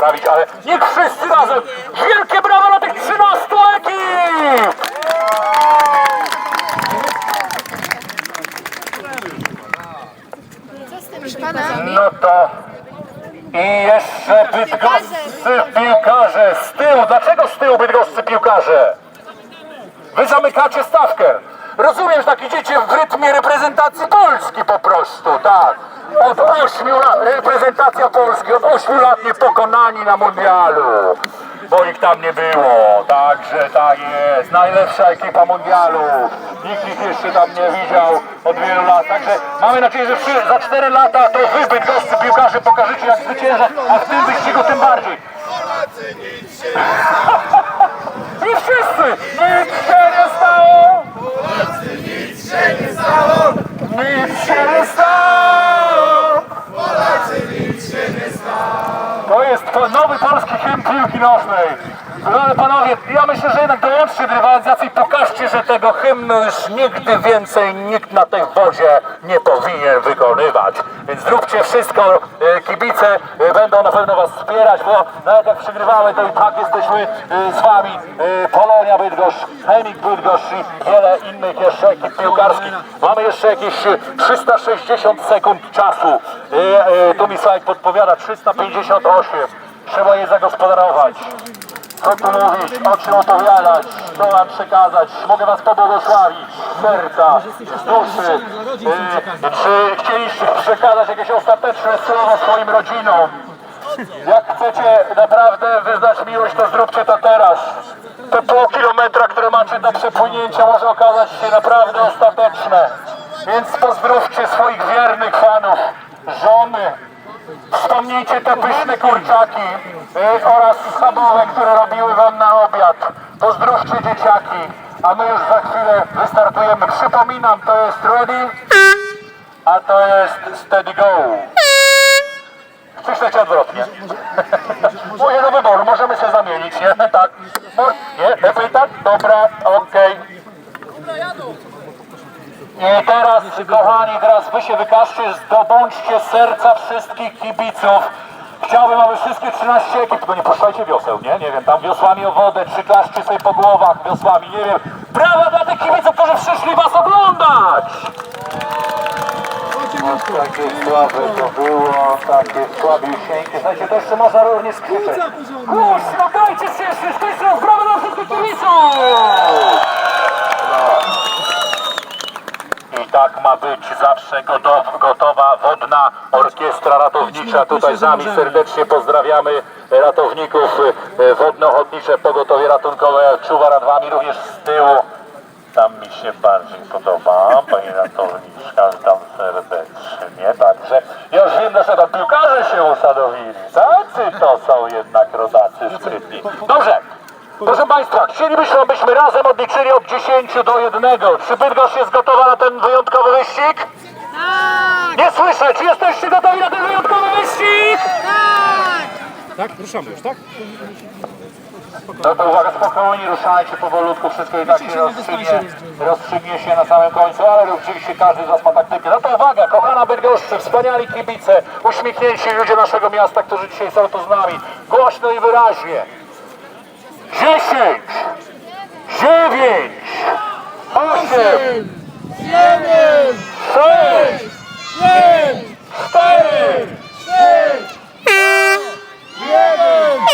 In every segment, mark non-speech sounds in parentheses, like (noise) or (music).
sprawić, ale niech wszyscy razem! Wielkie brawa dla tych 13 ekip! Proszę pana, No to i jeszcze bydgoscy piłkarze z tyłu. Dlaczego z tyłu bydgoscy piłkarze? Wy zamykacie stawkę. Rozumiem, że tak idziecie w rytmie reprezentacji Polski. Od 8 lat, reprezentacja Polski od 8 lat niepokonani na mundialu. Bo ich tam nie było, także tak jest. Najlepsza ekipa mundialu. Nikt ich jeszcze tam nie widział od wielu lat. Także mamy nadzieję, że przy, za 4 lata to wy, bydgoscy piłkarze, pokażecie jak zwyciężać, a w tym wyścigu tym bardziej. (laughs) I wszyscy! Nic się nie stało! Nic się nie stało! To jest po- nowy polski hymn piłki nożnej. Drogie panowie, ja myślę, że jednak dołączcie do rywalizacji i pokażcie, że tego hymnu już nigdy więcej nikt na tej wodzie nie powinien wykonywać. Więc zróbcie wszystko, e, kibice e, będą na pewno was wspierać, bo nawet jak przegrywamy, to i tak jesteśmy e, z wami. Polonia Bydgoszcz, Chemik Bydgoszcz i wiele innych jeszcze ekip piłkarskich. Mamy jeszcze jakieś e, 360 sekund czasu. Tu mi Sławek podpowiada 358. Trzeba je zagospodarować. Co tu mówić, o czym opowiadać, co wam przekazać, mogę was pobłogosławić, serca, duszy. E, Czy chcieliście przekazać jakieś ostateczne słowo swoim rodzinom? Jak chcecie naprawdę wyznać miłość, to zróbcie to teraz. Te pół kilometra, które macie do przepłynięcia może okazać się naprawdę ostateczne. Więc pozdrówcie swoich wiernych fanów, żony, Wspomnijcie te pyszne kurczaki y, oraz schabowe, które robiły wam na obiad. Pozdrówcie dzieciaki, a my już za chwilę wystartujemy. Przypominam, to jest ready, a to jest steady go. Leci odwrotnie? (laughs) Mówię do wyboru, możemy się zamienić, nie? Tak. Nie? Lepiej tak? Dobra, okej. I teraz, kochani, teraz wy się wykażcie, zdobądźcie serca wszystkich kibiców. Chciałbym, aby wszystkie 13 ekip, tylko nie puszczajcie wioseł, nie? Nie wiem, tam wiosłami o wodę, przyklaszcie sobie po głowach wiosłami, nie wiem. Brawa dla tych kibiców, którzy przyszli was oglądać! Takie słabe to było, takie słabiusieńkie. Słuchajcie, to jeszcze można również skrzyczeć. Głośno, dajcie się jeszcze, raz brawa dla wszystkich kibiców! I tak ma być zawsze gotow, gotowa wodna orkiestra ratownicza. Tutaj z nami serdecznie pozdrawiamy ratowników e, wodno-ochotnicze, pogotowie ratunkowe. Czuwa nad wami również z tyłu. Tam mi się bardziej podoba, pani ratowniczka, witam serdecznie. Także już wiem, że tam piłkarze się usadowili. Tacy to są jednak rodacy sprytni. Dobrze. Proszę Państwa, chcielibyśmy, abyśmy razem odliczyli od 10 do 1. Czy Bydgoszcz jest gotowa na ten wyjątkowy wyścig? tak, Nie słyszę, czy jesteście gotowi na ten wyjątkowy wyścig? tak! Tak, ruszamy już, tak? No to uwaga, spokojnie, ruszajcie powolutku, wszystko i tak się rozstrzygnie, rozstrzygnie się na samym końcu, ale oczywiście każdy z Was ma taktykę. No to uwaga, kochana Bydgoszczy, wspaniali kibice, uśmiechnięci ludzie naszego miasta, którzy dzisiaj są tu z nami. Głośno i wyraźnie. 10, 9, 8, 6, 4, 1.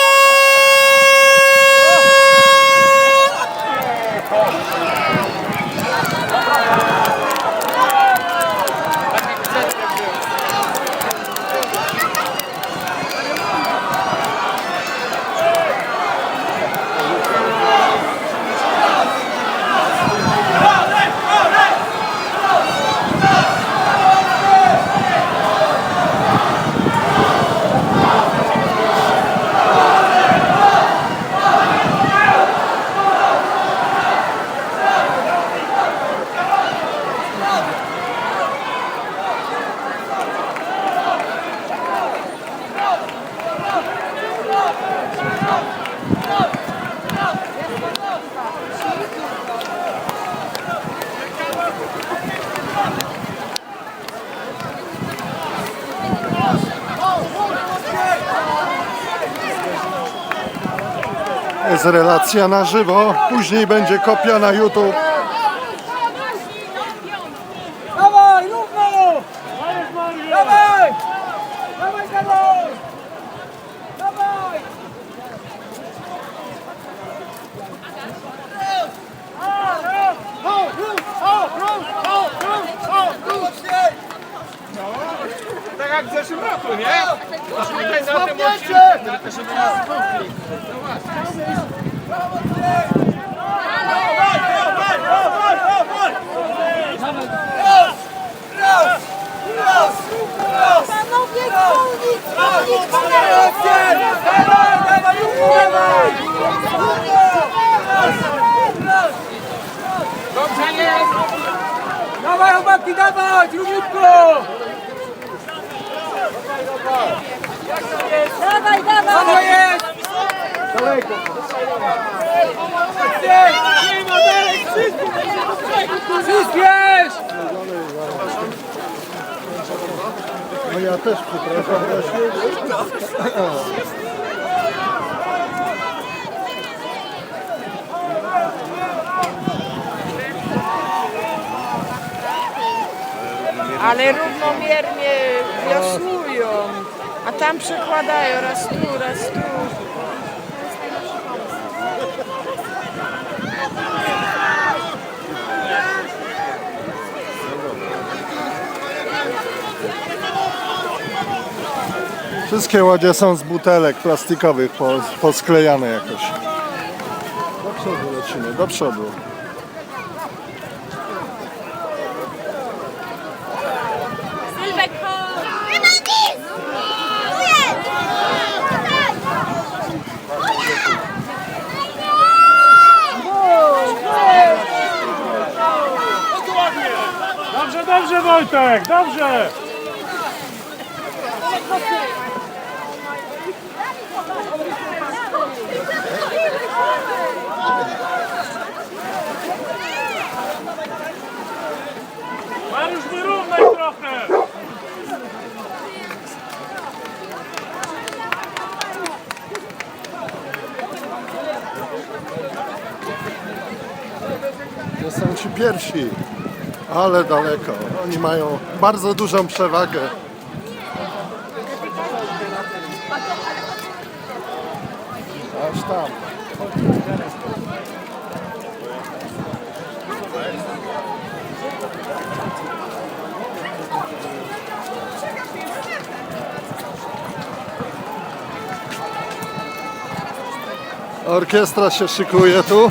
Relacja na żywo, później będzie kopia na YouTube. Dawaj, równo! Dawaj! Dawaj, Karol! Dawaj! Tak jak w zeszłym roku, nie? Tutaj na tym odcinku. Panowie, dzwonić, dzwonić, Dawaj, dawaj, dawaj! Dobrze jest! Dawaj, chłopaki, dawaj, równiutko! Dawaj, Co dawaj! jest? Daleko. Nie ma dalej, Wszystkie! No ja też przepraszam właśnie. ale równomiernie a tam przekładają raz tu, raz tu. Wszystkie łodzie są z butelek plastikowych po, posklejane jakoś. Do przodu lecimy, do przodu. Sylwek, chodź! Nie ma nic! Tu jest! Dobrze, dobrze Wojtek, dobrze! Mariusz, wyrównaj trochę! To są ci pierwsi, ale daleko. Oni mają bardzo dużą przewagę. Aż tam. Orkiestra się szykuje tu.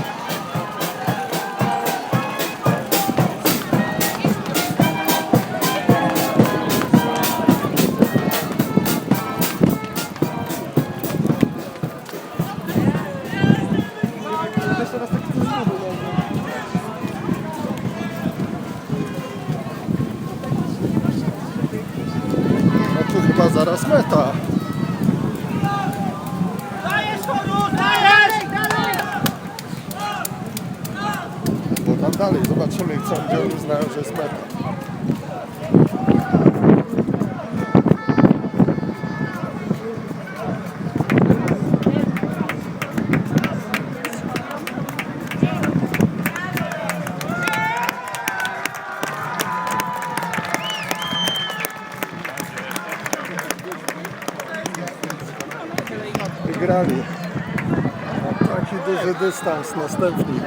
Dystans, następny.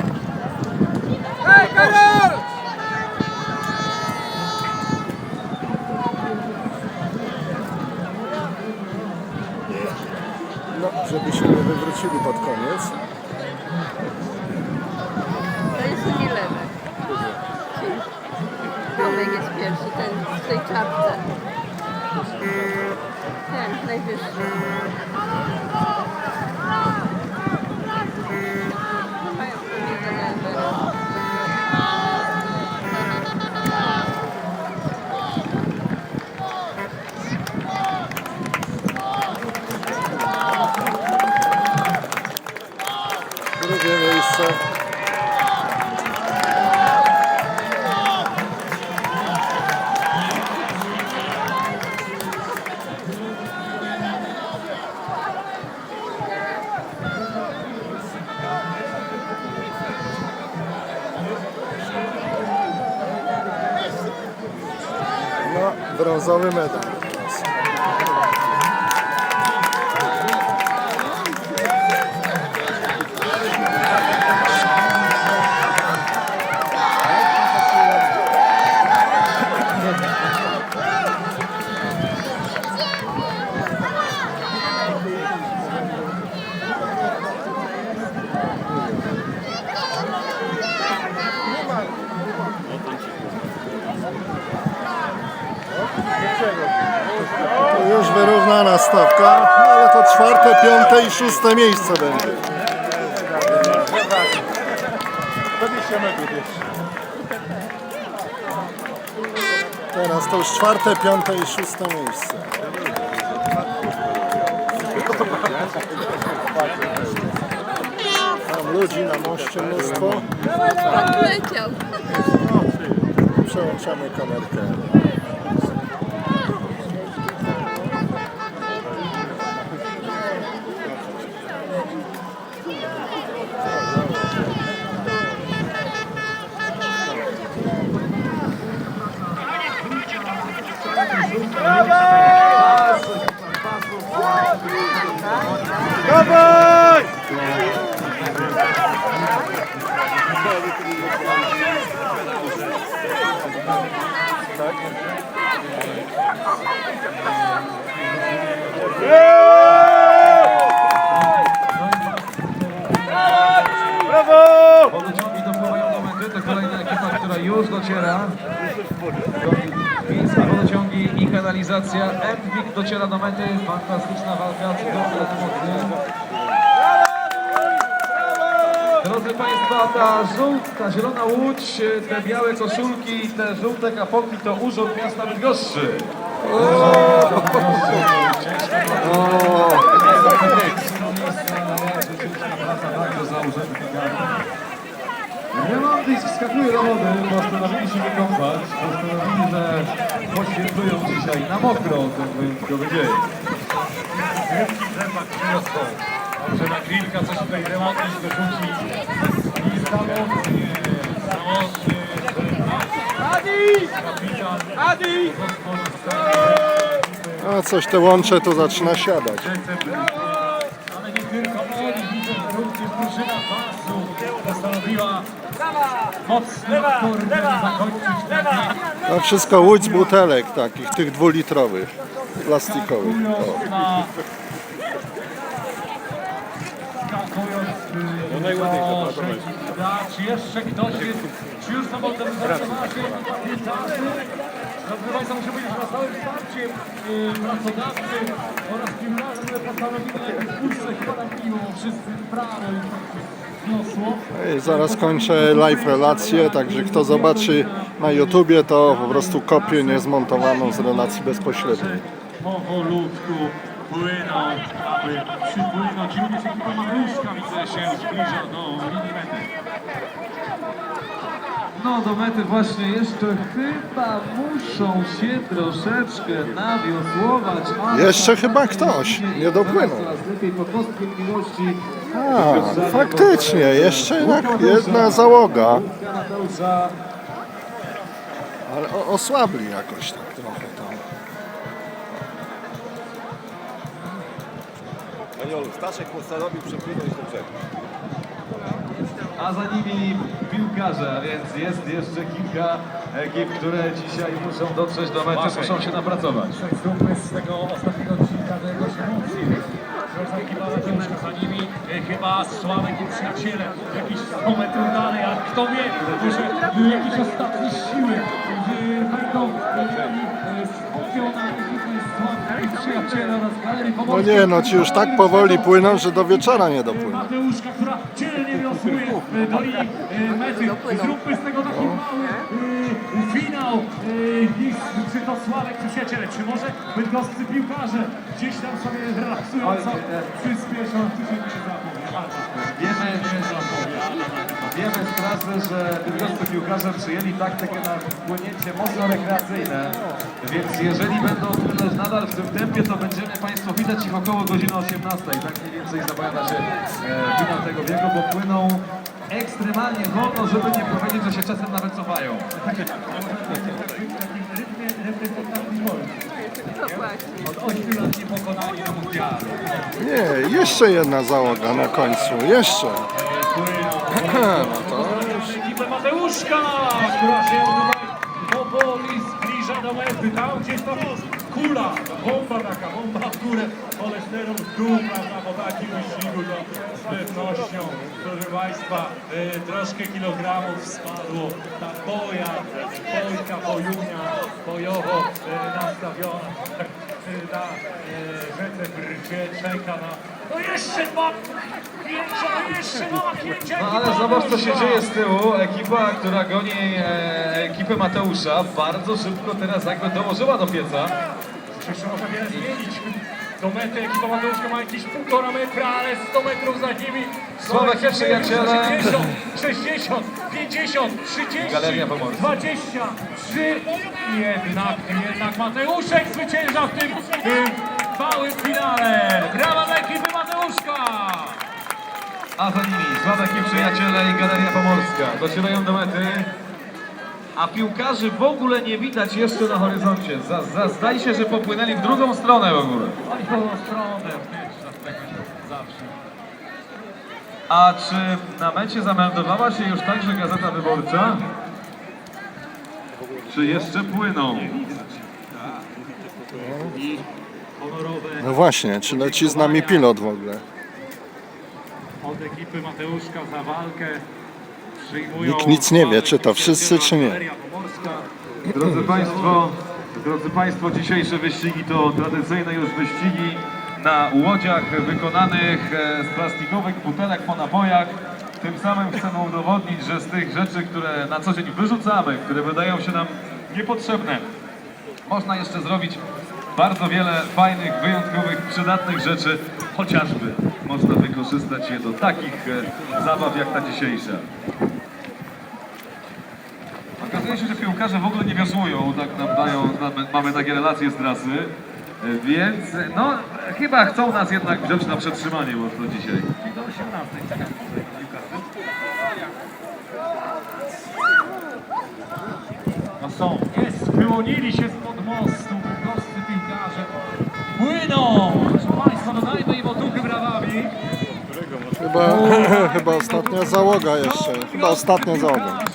Hej, Karol! No, żeby się nie wywrócili pod koniec. To jest Milewek. Tomek jest pierwszy, ten w tej czapce. Ten, najwyższy. Brązowy medal. Stawka, no ale to czwarte, piąte i szóste miejsce będzie. 20 metrów jeszcze. Teraz to już czwarte, piąte i szóste miejsce. Tam ludzi na moście mnóstwo. Pan leciał. Przełączamy kamerkę. Dawaj! Brawo! Wodociągi dopływają do mety, to kolejna ekipa, która już dociera. Miejskie i kanalizacja. Endwik dociera do mety. Fantastyczna walka, cudowny mocny. Drodzy Państwa, ta żółta, zielona łódź, te białe koszulki, te żółte kapoki to urząd miasta Bydgoszczy. Diamantys wskakuje do wody, postanowili się wykąpać, postanowili, że poświętują dzisiaj na mokro ten wyjątkowy dzień. Rzepak przyniosą. Może na grillka coś tutaj remontić, dorzucić. I samotnie, samotnie. Adi! Kapitan. Adi! A coś te łącze to zaczyna siadać. Ale nie tylko oni widzą, że również drużyna pasu postanowiła mocnym turnem zakończyć bieg. To wszystko łódź z butelek takich, tych dwulitrowych, plastikowych. O. skakując do czy jeszcze ktoś jest, czy już ta modernizacja naszej Drodzy Państwo, muszę powiedzieć, że na całym starcie yy, pracodawcy oraz które postanowili na puszce chyba nam piło wszyscy prawo zaraz kończę live relację, także kto zobaczy na YouTubie to po prostu kopię niezmontowaną z relacji bezpośredniej. powolutku płyną, aby przypłynąć. Również ekipa Maruszka widzę się zbliża do linii mety. No do mety właśnie jeszcze chyba muszą się troszeczkę nawiosłować. ale Jeszcze chyba ktoś nie dopłynął. Coraz lepiej pod kostkiem miłości. A, faktycznie, jeszcze jednak jedna załoga, ale o- osłabli jakoś tak trochę tam. Maniolu, Staszek postanowił przepłynąć do brzegu. A za nimi piłkarze, a więc jest jeszcze kilka ekip, które dzisiaj muszą dotrzeć do mety, muszą się napracować. Zróbmy z tego ostatniego odcinka. Proszę ekipa Mateuszka za nimi, e, chyba Sławek i przyjaciele, jakieś 100 metrów dalej, a kto wie, może e, jakieś ostatnie siły e, będą e, galerii No nie, no ci już tak powoli płyną, że do wieczora nie dopłyną. Mateuszka, która dzielnie wiosłuje e, do e, mety. Zróbmy z tego taki mały e, finał. I czy to Sławek, czy przyjaciele, czy może bydgoscy piłkarze gdzieś tam sobie relaksująco przyspieszą. Tu się nie zapowiada. Wiemy, Nie zapowiada. Wiemy z prasy, że bydgoscy piłkarze przyjęli taktykę na płynięcie mocno rekreacyjne, więc jeżeli będą płynąć nadal w tym tempie, to będziemy Państwo widać ich około godziny 18. Tak mniej więcej zapowiada się e, finał tego biegu, bo płyną ekstremalnie wolno, żeby nie powiedzieć, że się czasem nawet cofają. W takim rytmie reprezentacji Polski. Od 8 lat nie pokonali na mundialu. Nie, jeszcze jedna załoga na końcu, jeszcze. Ekipę Mateuszka, która się powoli zbliża do mety. Tam gdzieś tam kula, bomba taka, bomba w górę, cholesterol w dół, prawda, po takim wyścigu to z pewnością, proszę Państwa, e, troszkę kilogramów spadło. Ta boja, bojka, bojunia, bojowo e, nastawiona e, na rzece czeka na... No jeszcze dwa pięcia, no jeszcze dwa pięcia. No ale zobacz co się dzieje z tyłu. Ekipa, która goni e, ekipę Mateusza, bardzo szybko teraz jakby dołożyła do pieca. Jeszcze można wiele zmienić. Do mety ekipa Mateuszka ma jakieś półtora metra, ale 100 metrów za nimi. Sławek i przyjaciele. 60, 60, 50, 30, Galeria Pomorska. 23. Jednak, jednak Mateuszek zwycięża w tym, tym małym finale. Brawa dla ekipy Mateuszka! A za nimi Sławek i przyjaciele i Galeria Pomorska docierają do mety. A piłkarzy w ogóle nie widać jeszcze na horyzoncie. Za, za, zdaje się, że popłynęli w drugą stronę w ogóle. Oni w drugą stronę, tak zawsze. A czy na mecie zameldowała się już także Gazeta Wyborcza? Czy jeszcze płyną? Honorowe no właśnie, czy leci z nami pilot w ogóle? od ekipy Mateuszka za walkę. Nikt nic nie wie, czy to wszyscy, czy nie. Drodzy Państwo, drodzy Państwo, dzisiejsze wyścigi to tradycyjne już wyścigi na łodziach wykonanych e, z plastikowych butelek po napojach. Tym samym chcemy udowodnić, że z tych rzeczy, które na co dzień wyrzucamy, które wydają się nam niepotrzebne, można jeszcze zrobić bardzo wiele fajnych, wyjątkowych, przydatnych rzeczy, chociażby można wykorzystać je do takich e, zabaw jak ta dzisiejsza. Okazuje się, że piłkarze w ogóle nie wiosłują, tak nam dają, mamy, takie relacje z trasy, e, więc no chyba chcą nas jednak wziąć na przetrzymanie mocno dzisiaj. Czyli do 18. Czekam tutaj na piłkarzy. No są, jest, wyłonili się spod mostu, bydgoscy piłkarze. Płyną! Proszę Państwa, dodajmy im otuchy brawami. Chyba, (laughs) chyba ostatnia załoga jeszcze, chyba ostatnia załoga.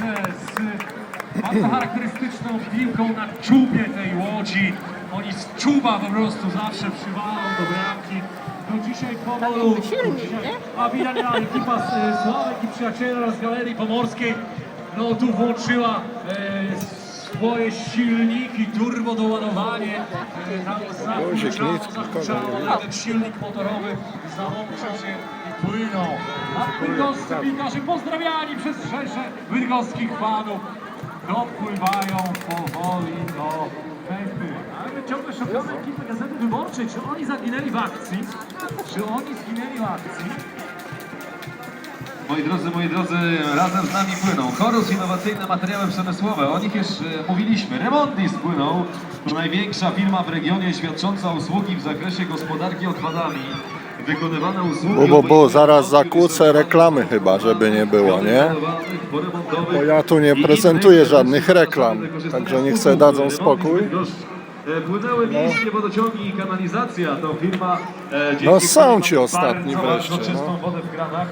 Bardzo charakterystyczną piłką na czubie tej łodzi. Oni z czuba po prostu zawsze przywalą do bramki. No dzisiaj. Dzisiaj, a widać a ekipa z e, Sławek i przyjaciele z Galerii Pomorskiej no tu włączyła e, swoje silniki, turbo doładowanie. E, tam ale ten silnik motorowy załączył się i płynął. A bydgoscy piłkarze pozdrawiani przez rzesze bydgoskich fanów dopływają powoli do mety. Ale my ciągle szukamy ekipy Gazety Wyborczej. Czy oni zaginęli w akcji? Czy oni zginęli w akcji? Moi drodzy, moi drodzy, razem z nami płyną Chorus Innowacyjne Materiały Przemysłowe. O nich już e, mówiliśmy. Remontis płynął. To największa firma w regionie świadcząca usługi w zakresie gospodarki odpadami. Bo, bo, bo, zaraz zakłócę reklamy chyba, żeby nie było, nie? Bo ja tu nie prezentuję żadnych reklam, także niech sobie dadzą spokój. E, Płynęły miejskie wodociągi i kanalizacja. To firma... e, No są ci ostatni wreszcie, czystą no. wodę w kranach.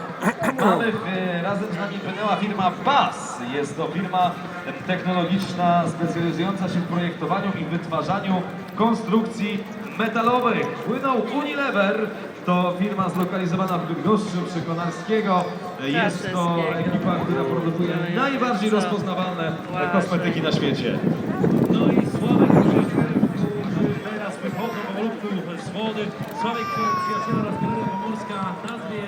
Mamy e, razem z nami płynęła firma BAS. Jest to firma technologiczna specjalizująca się w projektowaniu i wytwarzaniu konstrukcji metalowych. Płynął Unilever. To firma zlokalizowana w Bydgoszczy przy Konarskiego. Jest to ekipa, która produkuje najbardziej rozpoznawalne kosmetyki na świecie. No i Sławek którzy teraz wychodzą powolutku z wody. Sławek przyjaciela oraz Galeria Pomorska nazwie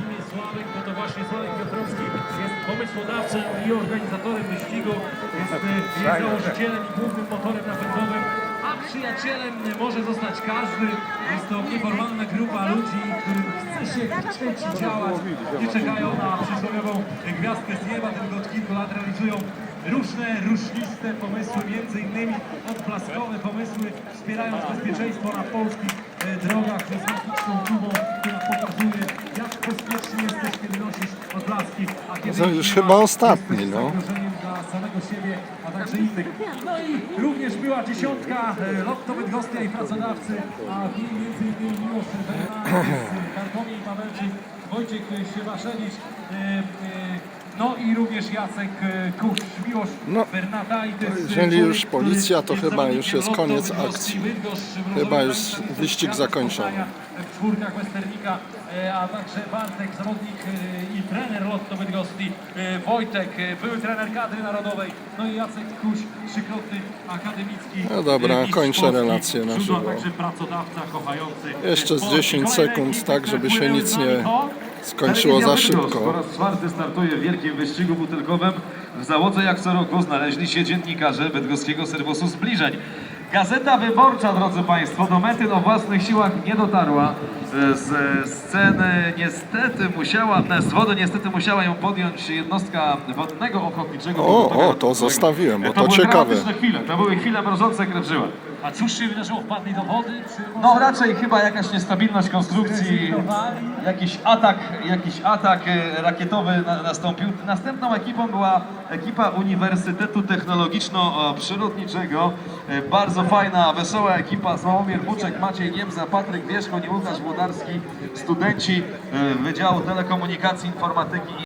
imię Sławek, bo to właśnie Sławek Piotrowski jest pomysłodawcą i organizatorem wyścigu. Jest, e, jest założycielem i głównym motorem napędowym. A przyjacielem może zostać każdy. Jest to nieformalna grupa ludzi, którym chce się chcieć i działać. Nie czekają na przysłowiową gwiazdkę z nieba, tylko od kilku lat realizują różne, różniste pomysły, między innymi odblaskowe pomysły, wspierając bezpieczeństwo na polskich e, drogach z magiczną dumą, która pokazuje, jak bezpiecznie jesteś, kiedy nosisz odblaski, a kiedy To już chyba ostatni, no. Samego siebie, a także innych. No i również była dziesiątka e, Lotto Bydgostia i pracodawcy, a w niej innymi Miłosz Bartłomiej Pawełczyk, Wojciech Siewaszewicz, e, e, no i również Jacek Kuś, Miłosz No, Bernata i jeżeli już policja, to chyba już jest koniec akcji. Chyba już wyścig zakończony. W czwórkach Westernika, a także Bartek, zawodnik e, i trener Lotto Bydgoszczy, e, Wojtek, e, były trener kadry narodowej, no i Jacek Kuś, trzykrotny akademicki. No dobra, e, kończę relację na żywo. Jeszcze z Polski. 10 Kolejne sekund, tak, żeby się nic nie skończyło za Bydgoszcz Po szybko. raz czwarty startuje w wielkim wyścigu butelkowym. W załodze jak co roku znaleźli się dziennikarze bydgoskiego serwisu zbliżeń. Gazeta Wyborcza, drodzy Państwo, do mety o własnych siłach nie dotarła. E, Z sceny niestety musiała, z wody niestety musiała ją podjąć jednostka wodnego ochotniczego. O, o, to zostawiłem, bo E, to były ciekawe. to były chwile mrożące krew żyłach. A cóż się wydarzyło? Wpadli do wody? Czy No raczej chyba jakaś niestabilność konstrukcji, jakiś atak, jakiś atak e, rakietowy na, nastąpił. Następną ekipą była ekipa Uniwersytetu Technologiczno-Przyrodniczego. E, Bardzo fajna, wesoła ekipa. Sławomir Buczek, Maciej Niemza, Patryk Wierzchoń i Łukasz Włodarski, studenci e, Wydziału Telekomunikacji, Informatyki